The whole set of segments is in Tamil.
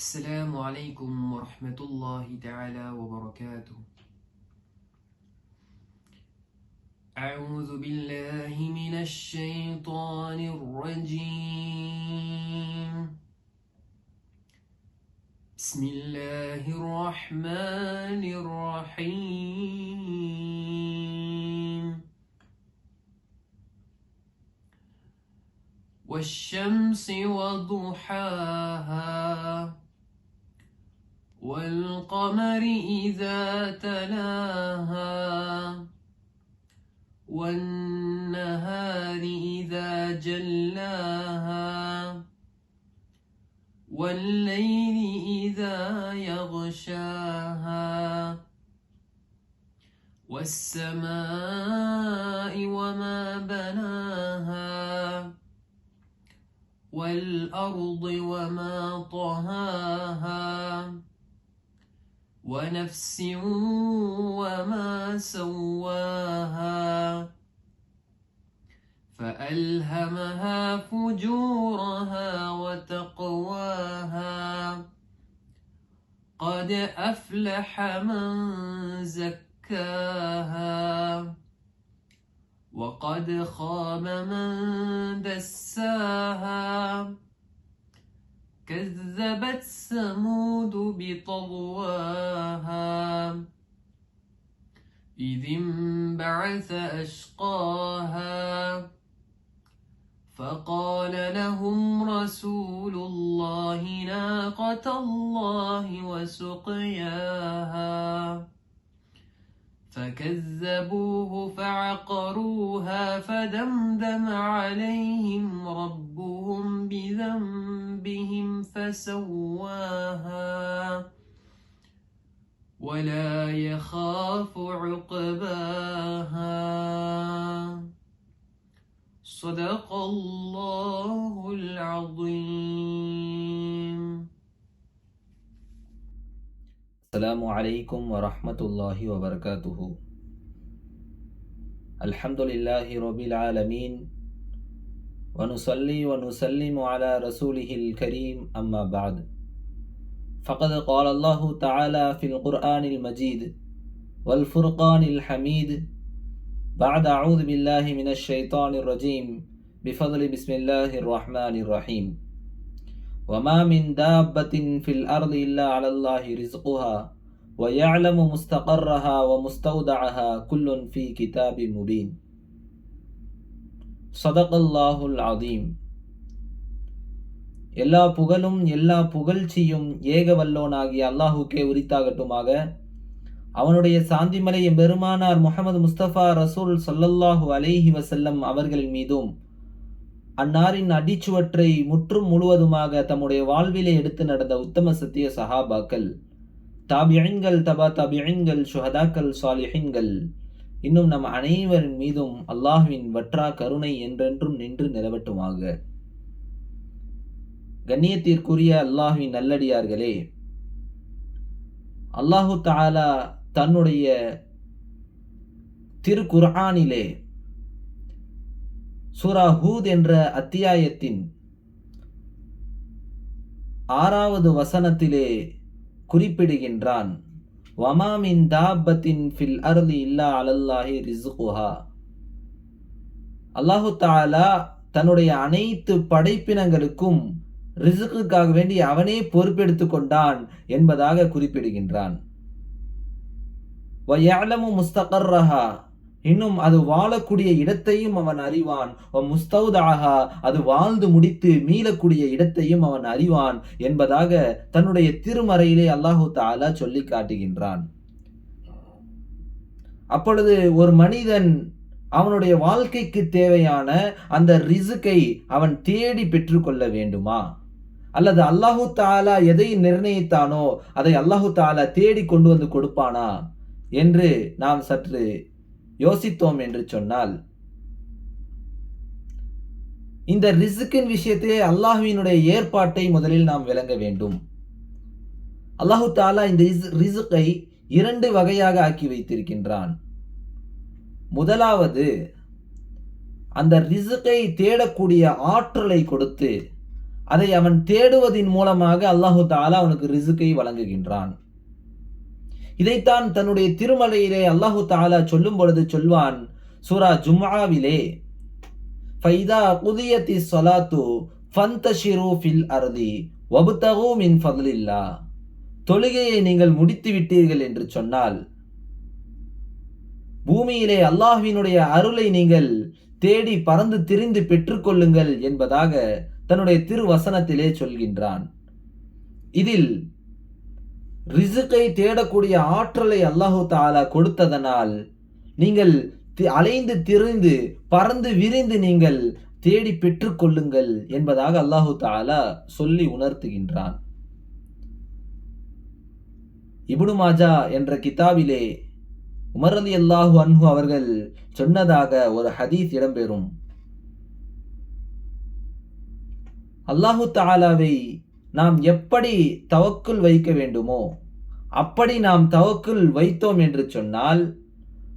السلام عليكم ورحمة الله تعالى وبركاته. أعوذ بالله من الشيطان الرجيم. بسم الله الرحمن الرحيم. والشمس وضحاها. والقمر إذا تلاها والنهار إذا جلاها والليل إذا يغشاها والسماء وما بناها والأرض وما طهاها. ونفس وما سواها فألهمها فجورها وتقواها قد أفلح من زكاها وقد خاب من دساها كذبت ثمود بطغواها. إذ انبعث أشقاها. فقال لهم رسول الله ناقة الله وسقياها. فكذبوه فعقروها فدمدم عليهم ربهم بذنبهم فسواها ولا يخاف عقباها. صدق الله العظيم. السلام عليكم ورحمة الله وبركاته. الحمد لله رب العالمين. ونصلي ونسلم على رسوله الكريم أما بعد. فقد قال الله تعالى في القرآن المجيد والفرقان الحميد. بعد أعوذ بالله من الشيطان الرجيم. بفضل بسم الله الرحمن الرحيم. وما من دابة في الأرض إلا على الله رزقها ويعلم مستقرها ومستودعها كل في كتاب مبين صدق الله العظيم எல்லா புகழும் எல்லா புகழ்ச்சியும் ஏக வல்லோனாகிய அல்லாஹுக்கே உரித்தாகட்டுமாக அவனுடைய சாந்திமலை பெருமானார் முகமது முஸ்தபா ரசூல் சொல்லல்லாஹு அலைஹி வசல்லம் அவர்களின் மீதும் அன்னாரின் அடிச்சுவற்றை முற்றும் முழுவதுமாக தம்முடைய வாழ்விலே எடுத்து நடந்த உத்தம சத்திய சஹாபாக்கள் தாபியன்கள் தபா தாபியன்கள் சுஹதாக்கள் சாலிஹின்கள் இன்னும் நம் அனைவரின் மீதும் அல்லாஹுவின் வற்றா கருணை என்றென்றும் நின்று நிலவட்டுமாக. கண்ணியத்திற்குரிய அல்லாஹுவின் நல்லடியார்களே அல்லாஹு தாலா தன்னுடைய திருக்குர்ஆனிலே சூரா ஹூத் என்ற அத்தியாயத்தின் ஆறாவது வசனத்திலே குறிப்பிடுகின்றான். வமாமின் தாபத்தின் ஃபில் அருள் இல்லா அலல்லாஹி ரிசுகுஹா அல்லாஹு தாலா தன்னுடைய அனைத்து படைப்பினங்களுக்கும் ரிசுக்குக்காக வேண்டி அவனே பொறுப்பெடுத்து கொண்டான் என்பதாக குறிப்பிடுகின்றான். முஸ்தகர்ரஹா. இன்னும் அது வாழக்கூடிய இடத்தையும் அவன் அறிவான். முஸ்தௌதாகா அது வாழ்ந்து முடித்து மீளக்கூடிய இடத்தையும் அவன் அறிவான் என்பதாக தன்னுடைய திருமறையிலே அல்லாஹு தாலா சொல்லி காட்டுகின்றான். அப்பொழுது ஒரு மனிதன் அவனுடைய வாழ்க்கைக்கு தேவையான அந்த ரிசுக்கை அவன் தேடி பெற்றுக்கொள்ள வேண்டுமா? அல்லது அல்லாஹு தாலா எதை நிர்ணயித்தானோ அதை அல்லாஹு தாலா தேடி கொண்டு வந்து கொடுப்பானா? என்று நாம் சற்று யோசித்தோம் என்று சொன்னால் இந்த ரிசுக்கின் விஷயத்திலே அல்லாஹுவினுடைய ஏற்பாட்டை முதலில் நாம் விளங்க வேண்டும். அல்லாஹு தாலா இந்த ரிசுக்கை இரண்டு வகையாக ஆக்கி வைத்திருக்கின்றான். முதலாவது அந்த ரிசுக்கை தேடக்கூடிய ஆற்றலை கொடுத்து அதை அவன் தேடுவதின் மூலமாக அல்லாஹு தாலா அவனுக்கு ரிசுக்கை வழங்குகின்றான். இதைத்தான் தன்னுடைய திருமலையிலே அல்லாஹு தாலா சொல்லும் பொழுது சொல்வான் சூரா ஜும்ஆவிலே ஃபைதா குதியத்தி சொலாத்து ஃபந்தஷிரு ஃபில் அருதி வபுத்தகு மின் ஃபதலில்லா. தொழுகையை நீங்கள் முடித்து விட்டீர்கள் என்று சொன்னால் பூமியிலே அல்லாஹ்வினுடைய அருளை நீங்கள் தேடி பறந்து திரிந்து பெற்றுக்கொள்ளுங்கள் என்பதாக தன்னுடைய திருவசனத்திலே சொல்கின்றான். இதில் ரிசுக்கை தேடக்கூடிய ஆற்றலை அல்லாஹு தாலா கொடுத்ததனால் நீங்கள் அலைந்து திரிந்து பறந்து விரிந்து நீங்கள் தேடி பெற்றுக்கொள்ளுங்கள் என்பதாக அல்லாஹு தாலா சொல்லி உணர்த்துகின்றான். இபுனு மாஜா என்ற கிதாபிலே உமர் அலி அல்லாஹு அன்ஹு அவர்கள் சொன்னதாக ஒரு ஹதீஸ் இடம்பெறும். அல்லாஹு தாலாவை நாம் எப்படி தவக்குள் வைக்க வேண்டுமோ அப்படி நாம் தவக்குள் வைத்தோம் என்று சொன்னால்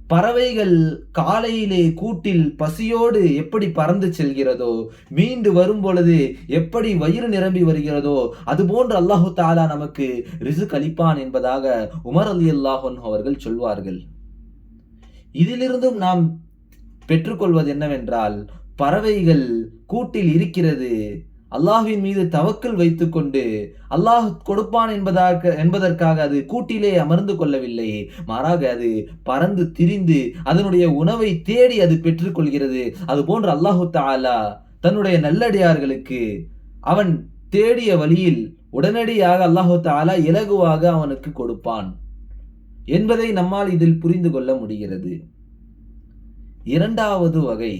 பறவைகள் காலையிலே கூட்டில் பசியோடு எப்படி பறந்து செல்கிறதோ மீண்டு வரும் பொழுது எப்படி வயிறு நிரம்பி வருகிறதோ அதுபோன்று அல்லாஹு தாலா நமக்கு ரிசு அளிப்பான் என்பதாக உமர் அலி அல்லாஹன் அவர்கள் சொல்வார்கள். இதிலிருந்தும் நாம் பெற்றுக்கொள்வது என்னவென்றால் பறவைகள் கூட்டில் இருக்கிறது அல்லாஹ்வின் மீது தவக்கல் வைத்துக்கொண்டு அல்லாஹ் கொடுப்பான் என்பதாக என்பதற்காக அது கூட்டிலே அமர்ந்து கொள்ளவில்லை. மாறாக அது பறந்து திரிந்து அதனுடைய உணவை தேடி அது பெற்றுக்கொள்கிறது. அது போன்று அல்லாஹு தாலா தன்னுடைய நல்லடியார்களுக்கு அவன் தேடிய வழியில் உடனடியாக அல்லாஹு தாலா இலகுவாக அவனுக்கு கொடுப்பான் என்பதை நம்மால் இதில் புரிந்து கொள்ள முடிகிறது. இரண்டாவது வகை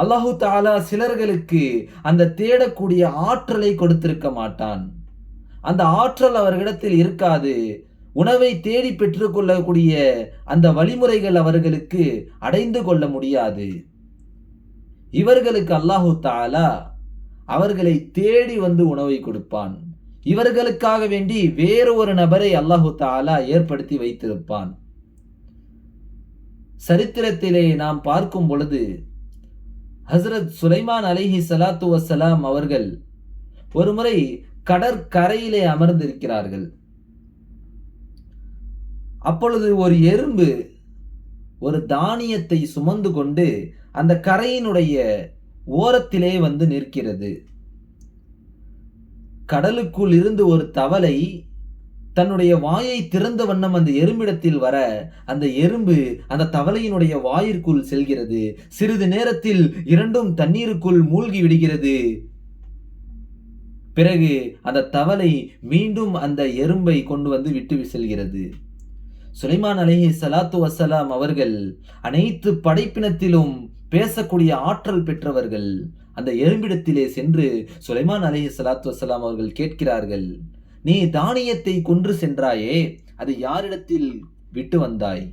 அல்லாஹு தாலா சிலர்களுக்கு அந்த தேடக்கூடிய ஆற்றலை கொடுத்திருக்க மாட்டான். அந்த ஆற்றல் அவர்களிடத்தில் இருக்காது. உணவை தேடி பெற்றுக்கொள்ளக்கூடிய அந்த வழிமுறைகள் அவர்களுக்கு அடைந்து கொள்ள முடியாது. இவர்களுக்கு அல்லாஹு தாலா அவர்களை தேடி வந்து உணவை கொடுப்பான். இவர்களுக்காக வேண்டி வேறு ஒரு நபரை அல்லாஹு தாலா ஏற்படுத்தி வைத்திருப்பான். சரித்திரத்திலே நாம் பார்க்கும் பொழுது ஹசரத் சுலைமான் அலைஹி சலாத்து வசலாம் அவர்கள் ஒருமுறை கடற்கரையிலே அமர்ந்திருக்கிறார்கள். அப்பொழுது ஒரு எறும்பு ஒரு தானியத்தை சுமந்து கொண்டு அந்த கரையினுடைய ஓரத்திலே வந்து நிற்கிறது. கடலுக்குள் இருந்து ஒரு தவளை தன்னுடைய வாயை திறந்த வண்ணம் அந்த எறும்பிடத்தில் வர அந்த எறும்பு அந்த தவளையினுடைய வாயிற்குள் செல்கிறது. சிறிது நேரத்தில் இரண்டும் தண்ணீருக்குள் மூழ்கி விடுகிறது. பிறகு அந்த தவளை மீண்டும் அந்த எறும்பை கொண்டு வந்து விட்டு செல்கிறது. சுலைமான் அலஹி சலாத்து வசலாம் அவர்கள் அனைத்து படைப்பினத்திலும் பேசக்கூடிய ஆற்றல் பெற்றவர்கள் அந்த எறும்பிடத்திலே சென்று சுலைமான் அலஹி சலாத்து வசலாம் அவர்கள் கேட்கிறார்கள். நீ தானியத்தை கொன்று சென்றாயே அது யாரிடத்தில் விட்டு வந்தாய்?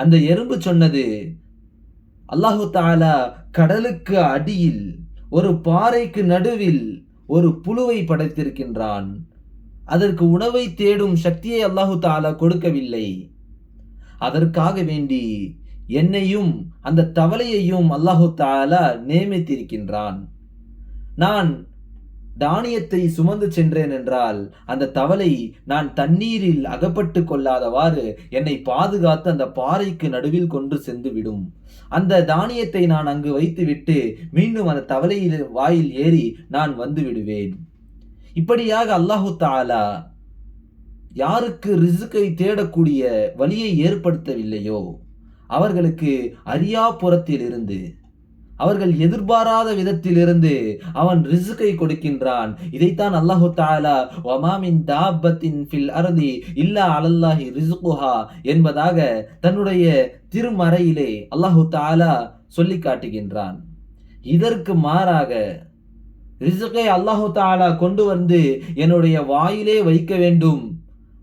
அந்த எறும்பு சொன்னது அல்லாஹு தாலா கடலுக்கு அடியில் ஒரு பாறைக்கு நடுவில் ஒரு புழுவை படைத்திருக்கின்றான். அதற்கு உணவை தேடும் சக்தியை அல்லாஹு தாலா கொடுக்கவில்லை. அதற்காக வேண்டி என்னையும் அந்த தவளையையும் அல்லாஹு தாலா நியமித்திருக்கின்றான். நான் தானியத்தை சுமந்து சென்றேன் என்றால் அந்த தவளை நான் தண்ணீரில் அகப்பட்டு கொள்ளாதவாறு என்னை பாதுகாத்து அந்த பாறைக்கு நடுவில் கொண்டு சென்று விடும் அந்த தானியத்தை நான் அங்கு வைத்துவிட்டு மீண்டும் அந்த தவளையில் வாயில் ஏறி நான் வந்து விடுவேன் இப்படியாக அல்லாஹு தாலா யாருக்கு ரிசுக்கை தேடக்கூடிய வழியை ஏற்படுத்தவில்லையோ? அவர்களுக்கு அரியாபுரத்திலிருந்து அவர்கள் எதிர்பாராத விதத்திலிருந்து அவன் ரிசுக்கை கொடுக்கின்றான். இதைத்தான் அல்லாஹு தாலா ஒமாமின் தாபத்தின் ஃபில் அருந்தி இல்லா அலல்லாஹி ரிசுகுஹா என்பதாக தன்னுடைய திருமறையிலே அல்லாஹு தாலா சொல்லி காட்டுகின்றான். இதற்கு மாறாக ரிசுக்கை அல்லாஹு தாலா கொண்டு வந்து என்னுடைய வாயிலே வைக்க வேண்டும்.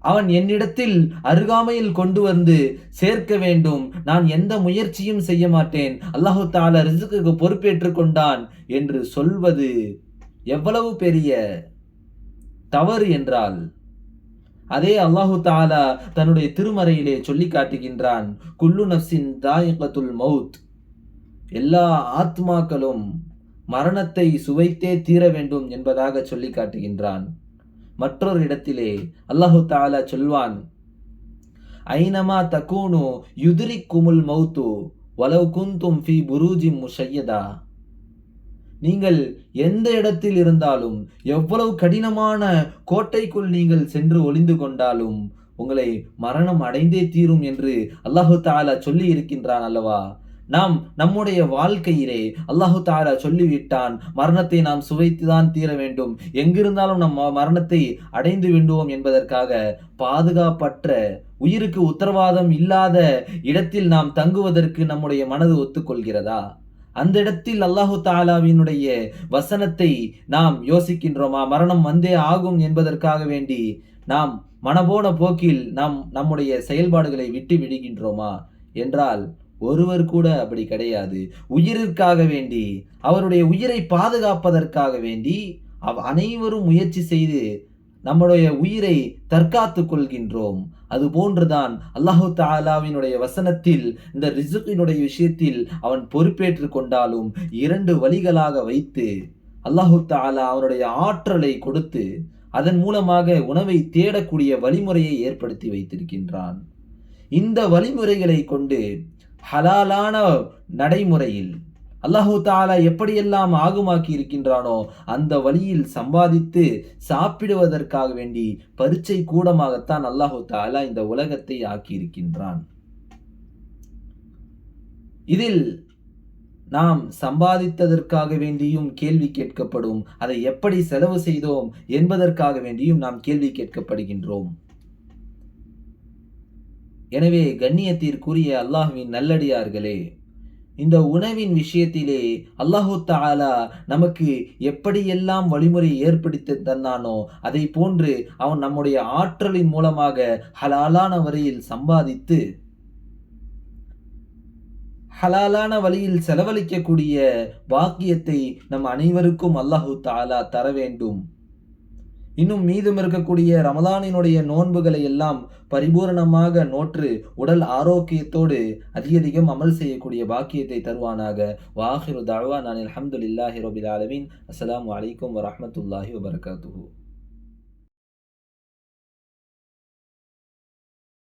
அவன் என்னிடத்தில் அருகாமையில் கொண்டு வந்து சேர்க்க வேண்டும். நான் எந்த முயற்சியும் செய்ய மாட்டேன். அல்லாஹு தாலா ரிசுக்கு பொறுப்பேற்று கொண்டான் என்று சொல்வது எவ்வளவு பெரிய தவறு என்றால் அதே அல்லாஹு தாலா தன்னுடைய திருமறையிலே சொல்லி காட்டுகின்றான் குல்லு நப்சின் தாயகத்துல் மவுத் எல்லா ஆத்மாக்களும் மரணத்தை சுவைத்தே தீர வேண்டும் என்பதாக சொல்லி காட்டுகின்றான். மற்றொரு இடத்திலே அல்லாஹு தாலா சொல்வான் ஐனமா தக்கூனு யுதிரி குமுல் மௌத்து வலவு குந்தும் ஃபி புரூஜி முஷையதா. நீங்கள் எந்த இடத்தில் இருந்தாலும் எவ்வளவு கடினமான கோட்டைக்குள் நீங்கள் சென்று ஒளிந்து கொண்டாலும் உங்களை மரணம் அடைந்தே தீரும் என்று அல்லாஹு தாலா சொல்லி இருக்கின்றான் அல்லவா? நாம் நம்முடைய வாழ்க்கையிலே அல்லாஹு தாலா சொல்லிவிட்டான் மரணத்தை நாம் சுவைத்துதான் தீர வேண்டும். எங்கிருந்தாலும் நம் மரணத்தை அடைந்து விடுவோம் என்பதற்காக பாதுகாப்பற்ற உயிருக்கு உத்தரவாதம் இல்லாத இடத்தில் நாம் தங்குவதற்கு நம்முடைய மனது ஒத்துக்கொள்கிறதா? அந்த இடத்தில் அல்லாஹு தாலாவினுடைய வசனத்தை நாம் யோசிக்கின்றோமா? மரணம் வந்தே ஆகும் என்பதற்காக வேண்டி நாம் மனபோன போக்கில் நாம் நம்முடைய செயல்பாடுகளை விட்டு விடுகின்றோமா? என்றால் ஒருவர் கூட அப்படி கிடையாது. உயிரிற்காக வேண்டி அவருடைய உயிரை பாதுகாப்பதற்காக வேண்டி அவ் அனைவரும் முயற்சி செய்து நம்முடைய உயிரை தற்காத்து கொள்கின்றோம். அது போன்றுதான் அல்லாஹு தாலாவினுடைய வசனத்தில் இந்த ரிசுக்கினுடைய விஷயத்தில் அவன் பொறுப்பேற்று கொண்டாலும் இரண்டு வழிகளாக வைத்து அல்லாஹு தாலா அவனுடைய ஆற்றலை கொடுத்து அதன் மூலமாக உணவை தேடக்கூடிய வழிமுறையை ஏற்படுத்தி வைத்திருக்கின்றான். இந்த வழிமுறைகளை கொண்டு ஹலாலான நடைமுறையில் அல்லாஹு தாலா எப்படியெல்லாம் ஆகுமாக்கி இருக்கின்றானோ அந்த வழியில் சம்பாதித்து சாப்பிடுவதற்காக வேண்டி பரீட்சை கூடமாகத்தான் அல்லாஹு தாலா இந்த உலகத்தை ஆக்கி இருக்கின்றான் இதில் நாம் சம்பாதித்ததற்காக வேண்டியும் கேள்வி கேட்கப்படும். அதை எப்படி செலவு செய்தோம் என்பதற்காக வேண்டியும் நாம் கேள்வி கேட்கப்படுகின்றோம். எனவே கண்ணியத்திற்குரிய அல்லாஹுவின் நல்லடியார்களே இந்த உணவின் விஷயத்திலே அல்லாஹு தாலா நமக்கு எப்படியெல்லாம் வழிமுறை ஏற்படுத்தி தந்தானோ அதை போன்று அவன் நம்முடைய ஆற்றலின் மூலமாக ஹலாலான வரையில் சம்பாதித்து ஹலாலான வழியில் செலவழிக்கக்கூடிய பாக்கியத்தை நம் அனைவருக்கும் அல்லாஹு தாலா தர வேண்டும். இன்னும் மீதம் இருக்கக்கூடிய ரமதானினுடைய நோன்புகளை எல்லாம் பரிபூரணமாக நோற்று உடல் ஆரோக்கியத்தோடு அதிகதிகம் அமல் செய்யக்கூடிய பாக்கியத்தை தருவானாக. வாஹிரு தாழ்வா நான் அல்ஹம்துலில்லாஹி ரபில் ஆலமீன். அஸ்லாம் வலைக்கம் வரமத்துல்லாஹி வபர்காத்து